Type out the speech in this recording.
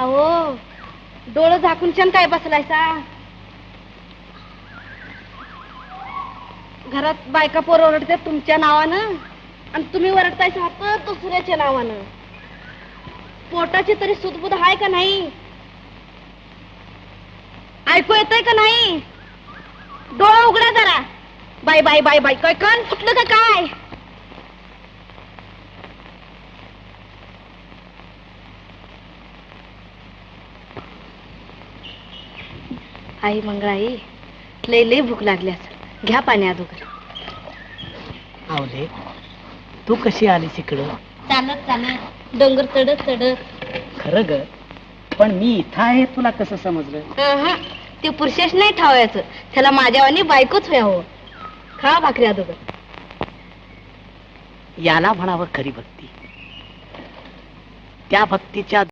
अहो डोळं झाकून छान काय बसलायसा. घरात बायका पोर ओरडते तुमच्या नावानं आणि तुम्ही ओरडताय तर दुसऱ्याच्या नावानं. पोटाची तरी सुदबुद आहे का नाही? ऐकू येतंय का नाही? डोळा उघडा जरा. बाय बाय बाय बाय काय कान फुटलं का काय? आई मंगळाई लय लय भूक लागली असेल. घ्या पाणी अगोदर आवले तू कशी आलीस इकडं? चालत चालत. डोंगर चढत चढत. खरं ग पण मी इथं आहे तुला कसं समजलं? अहं, ते पुरुषेश नाही ठावायचं. त्याला माझ्यावानी बायकोच व्हावं. खा भाकरी अगोदर याला म्हणावं खरी भक्ती. त्या भक्तीच्या